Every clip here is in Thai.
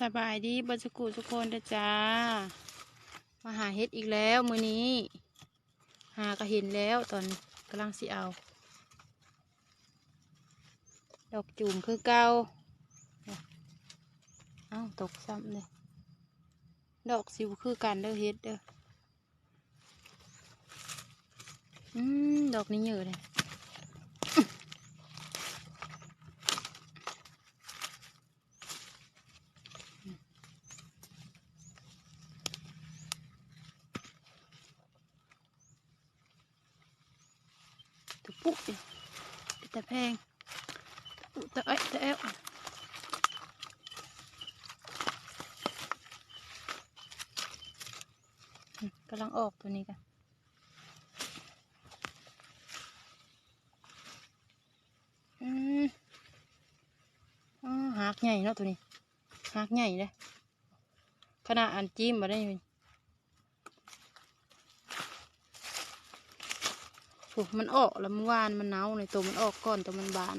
สบายดีบัสกุทุกคนเด้อจ้า มาหาเฮ็ดอีกแล้วมือนี้ หาก็เห็นแล้วตอนกำลังสิเอา ดอกจูมคือเก่าเอ้าตกซ้ำเลยดอกสิวคือกันเด้อเฮ็ดเด้ออืมดอกนี้เยอะเลย ปุกดิตะแพงตะปุตะเอ้ยตะเอ้วกำลังออกตัวนี้กันอืมอ๋อหากใหญ่เนาะตัวนี้หากใหญ่เลยขนาดอันจิ้มมาได้ยัง โอ้มันออกแล้วเมื่อวานมันหนาวในตัวมันออกก่อนตัวมันบาน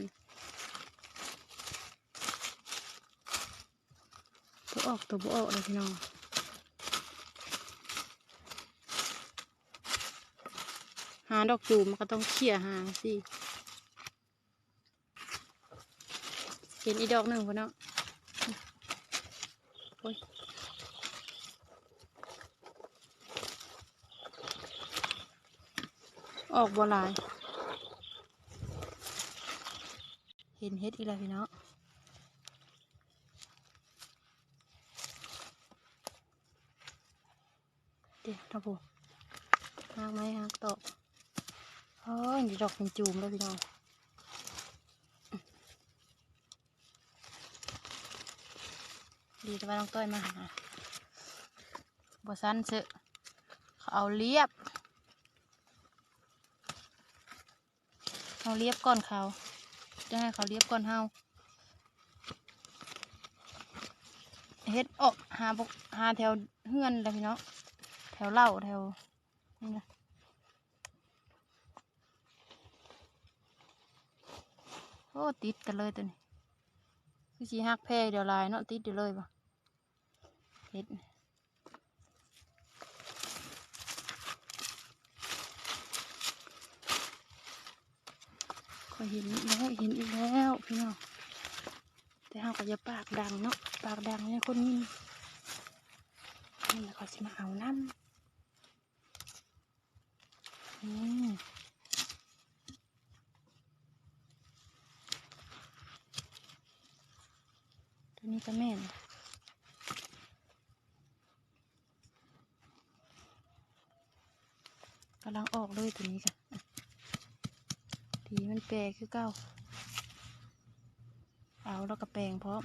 ตัวออกตัวบ่ออกเลยพี่น้องหาดอกจูมันก็ต้องเขี่ยหาสิเห็นอีดอกหนึ่งพอเนาะโอ้ย ออกบัวลาย เห็นเฮ็ดอีกแล้วพี่น้องเดี๋ยวทับผมหางไหมหางตอกโอ้ยดอกเป็นจูมแล้วพี่น้องดีแต่ว่าน้องต้อยมาหาบัวสั้นเสอะเขาเอาเรียบ เอาเรียบก่อนเขาจะให้เขาเรียบก่อนเฮาเฮ็ดออกหาบกหาแถวเฮือนแล้วพี่เนาะแถวเล่าแถวนี่นะโอ้ติดกันเลยตัวนี้คือสีหักแพร่เดี๋ยวลายเนาะติดเดี๋ยวเลยปะเฮ็ด เห็นแล้วเห็นอีกแล้วพี่น้องแต่ห้าก็จะปากดังเนาะปากดังเนี่ยคนนี้นี่แล้วก็จะมาเอาน้ำอืมตัวนี้ก็แม่นกำลังออกเลยตัวนี้กัน มันแปรคือเก้า เอาแล้วก็แปลงพร้อม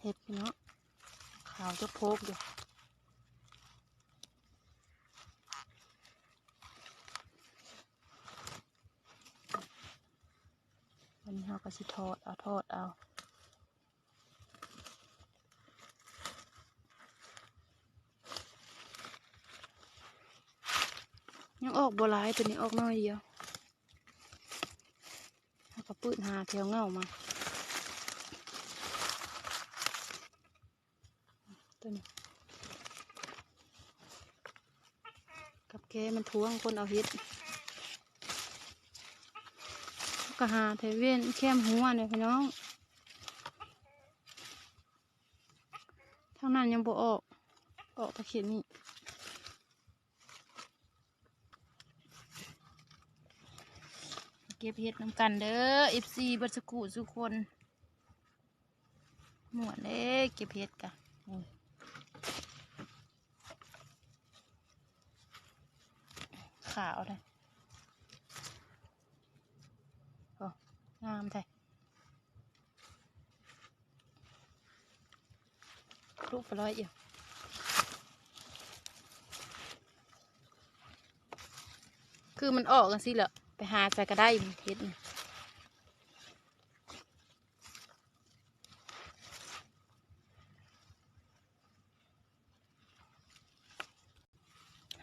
เห็ดเนาะขาวจะโพกอยู่วันนี้เราก็ สิทอดเอาทอดเอายังออกบัวลายตัวนี้ออกน้อยเดียวแล้วก็ปืดหาแถวเงามาตัวนี้กับแกมันทวงคนเอาเฮ็ดแล้ว กหาเทเวนแคมหัวเนี่ยพี่น้องทางนั้นยังบ่ออก ออกตะเขียนนี่เก็บเห็ดน้ำกันเด้อ FC บัสกุสุคนหมวดเด้เก็บเห็ดกะโอ้ยขาวเลย งามใท้ลูปร้อยเอียวคือมันออกกันสิเหรอไปหาใส่ก็ได้เฮ็ดน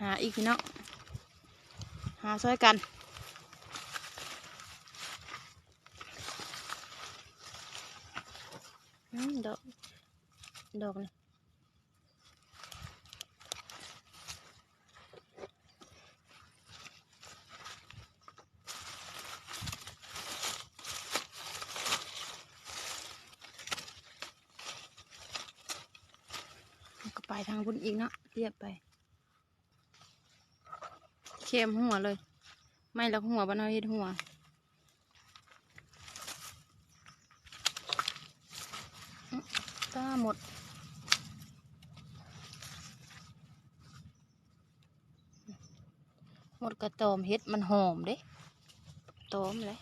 หาอีกพี่น้องหาช่วยกัน ดอก ดอกนี่ก็ไปทางบุญอีกเนาะเรียบไป เข้มหัวเลย ไม่ละหัวบ้านเราเฮ็ดหัว อื้อตา หมด หมดกระตอมเฮ็ดมันหอมเด้ตอมเลย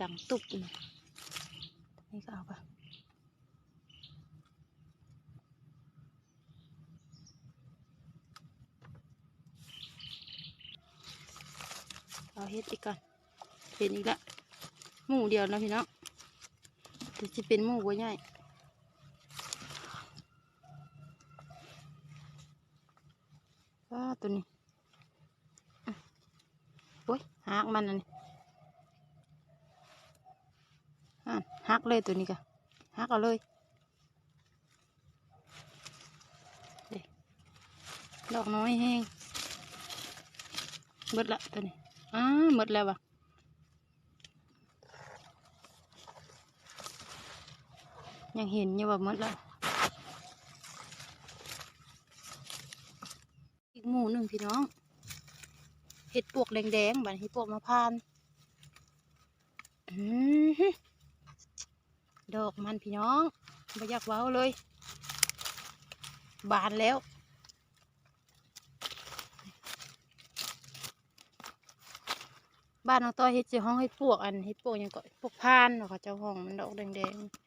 ดังตุบนี่นี่ก็เอาไปเอาเฮ็ดอีกก่อน เห็นอีกละหมูเดียวนะพี่น้องแต่จะเป็นหมูบัวใหญ่ว้าตัวนี้โอ้ยหักมันอันนี้อ่หักเลยตัวนี้กะหักเอาเลยดอกน้อยแห้งเบิดละตัวนี้อ้าหมดแล้ววะ ยังเห็นอยู่ว่าหมดแล้วอีกหมูหนึ่งพี่น้อง เห็ดปวกแดงๆบัดเห็ดปวกมะพร้านอดอกมันพี่น้องไม่อยากเว้าเลย บานแล้วบ้านน้องต้อยเฮ็ดสิห้องเฮ็ดปวกอันเฮ็ดปวกยังก็ปวกพานเนาะค่ะเจ้าห้องมันดอกแดงๆ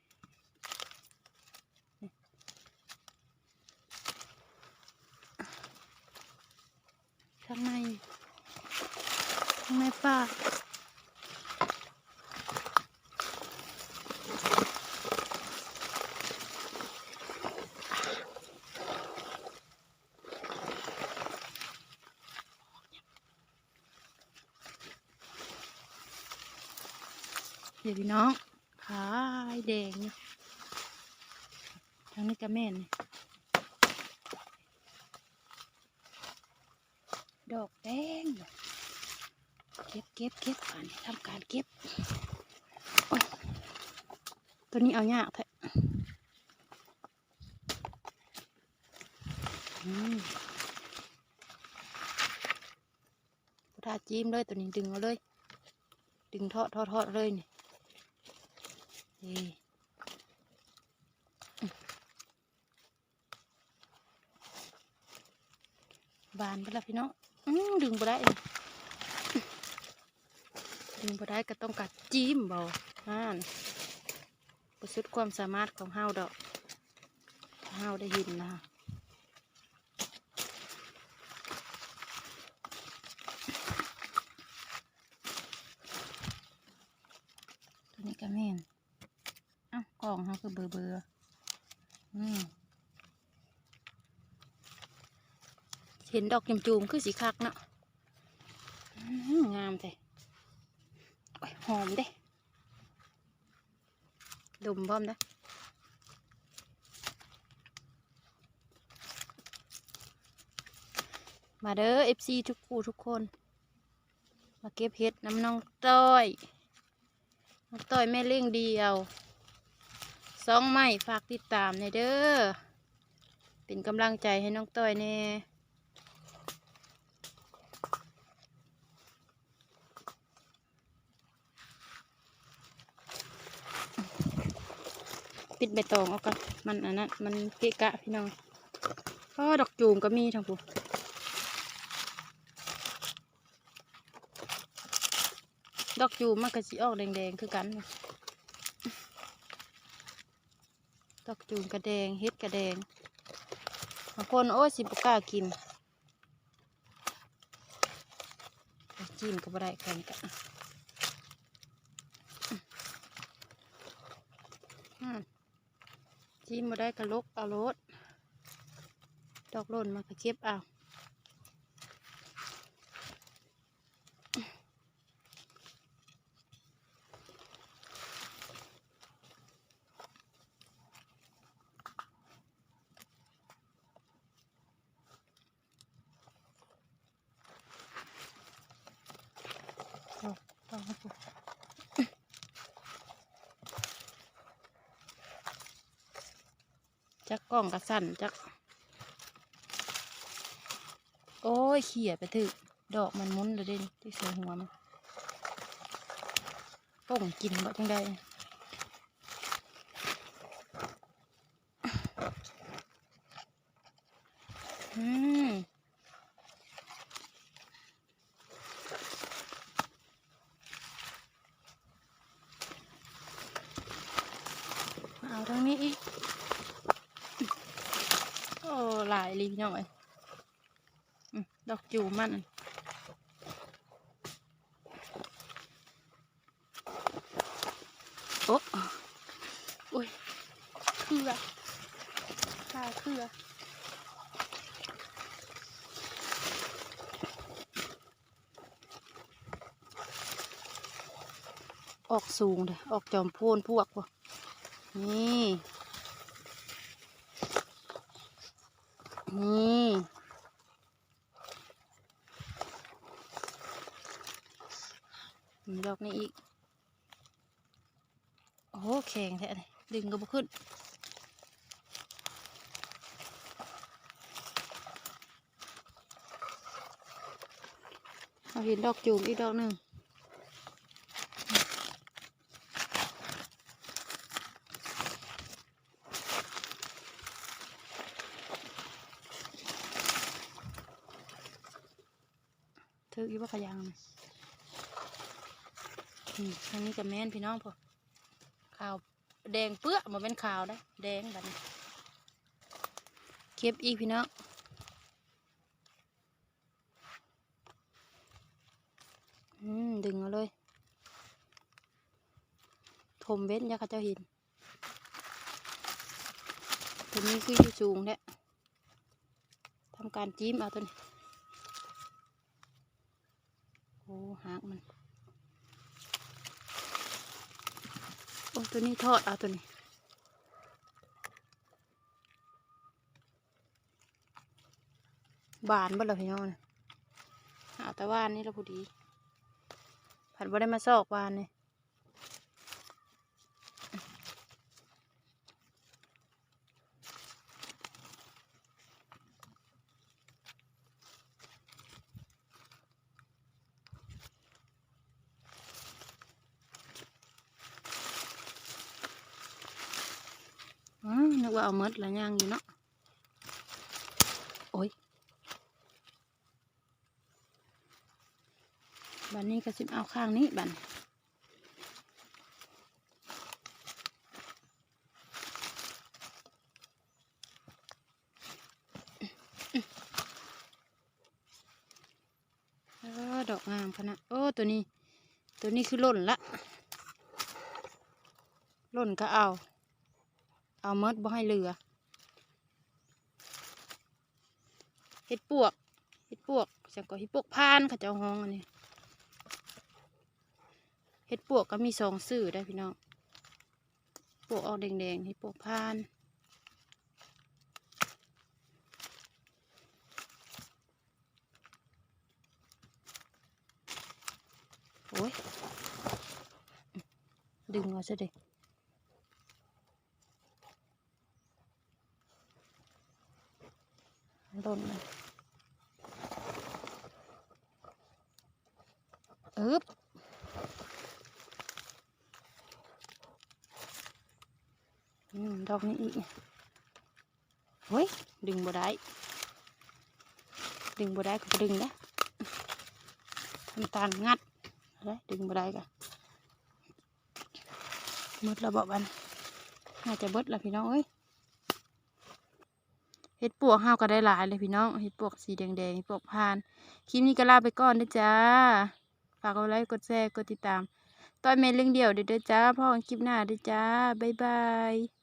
ข้างในข้างในป่าเดี๋ยวพี่น้องขาแดงทางนี้ก็แม่นนี่ดอกแดงเก็บเก็บเก็บก่อนทำการเก็บโอ้ยตัวนี้เอายากแท้อืมทาจิ้มเลยตัวนี้ดึงเอาเลย ดึงทอดทอดทอดเลยนี่นี่บานไปแล้วพี่น้องอื้อดึงบ่ได้ ดึงบ่ได้ก็ต้องกัดจิ้มเบาอ่านประสุดความสามารถของเฮาดอกถ้าเฮาได้ยินนะคะตัวนี้ก็แม่นอ้าวกล่องเฮาคือเบอร์เบอร์อืมเห็นดอกจูมๆคือสีคักเนาะงามแต่ หอมเด้ดมพร้อมนะมาเด้อ FC ทุกคู่ทุกคน มาเก็บเห็ดน้ำน้องต้อย น้องต้อยแม่เล่งเดียวสองไม้ฝากติดตามในเด้อเป็นกำลังใจให้น้องต้อยแน่ ปิดใบตองเอากันมันอันนั้นมันเกะกะพี่น้องก็ดอกจูมก็มีทั้งผู้ดอกจูมมันก็สีออกแดงๆคือกันดอกจูมกระแดงเฮ็ดกระแดงบางคนโอ้สิบกล้ากินจิ้มก็บ่ได้แข่งกันอื ที่มาได้กระลกเอารถดอกหล่นมาก็เก็บเอา จักกล้องกระสั่นจัก โอ้ยเขี่ยไปถึกดอกมันมุนเลยเด่นที่เสียหัวมันป่งกินบ่จังได้อืม เอาทางนี้อีก โอ้ห ลีพี่น้องเอ้ยดอกจูมันโอ้โอ้ยเครือข้าเครือออกสูงเลยออกจอมโพนพวกวะนี่ นี่มีดอกนี้อีก โอ้แข็งแท้เลยดึงก็บ่ขึ้นเราเห็นดอกจูมอีกดอกหนึ่ง ถื ออีว่าขยังนะอืมอันนี้กับแม่นพี่น้องพอขาวแดงเปื้อมาเป็นขาวได้แดงแบบนี้เก็บอีกพี่น้องอืมดึงเอาเลยถมเว้นยาขาเจ้าหินตัวนี้คืออยู่สูงแท้ทำการจิ้มเอาตัวนี้ โอ้ หางมัน โอ้ตัวนี้ทอดเอาตัวนี้บานบ่ละพี่น้องนะเอาแต่ว่านนี่ละพอดี ผัดบ่ได้มาซอกวานนี่อืมนึ กว่าเอาหมดละย่างอยู่เนาะโอ้ยบันนี้ก็สิเอาข้างนี้บันดอกงามขนาดโอ้ตัวนี้ ตัวนี้คือหล่นละหล่นก็เอา เอาเมดบ่ให้เหลือเห็ดปวกเห็ดปวกจังก็เห็ดปวกพานเขาเจ้าห้องอันนี้เห็ดปวกก็มีสองสื่อได้พี่น้องปวกออกแดงๆเห็ดปวกพานโอ้ยดึงเอาซะเด็ก หล่นเลยอึบอืมดอกนี้อีกเฮ้ย ดึงบ่ได้ ดึงบ่ได้ก็บ่ดึงนะทำตาลงัดอะไรดึงบ่ได้กะหมดระบบอันน่าจะเบิดละพี่น้องเอ้ย เห็ดปวกห้าวก็ได้หลายเลยพี่น้องเห็ดปวกสีแดงๆเห็ดปวกพานคลิปนี้ก็ลาไปก่อนเด้อจ้าฝากกดไลค์กดแชร์กดติดตามตอนเมนเรื่องเดียวเดี๋ยวจ้าพ่อคลิปหน้าเด้อจ้าบ๊ายบาย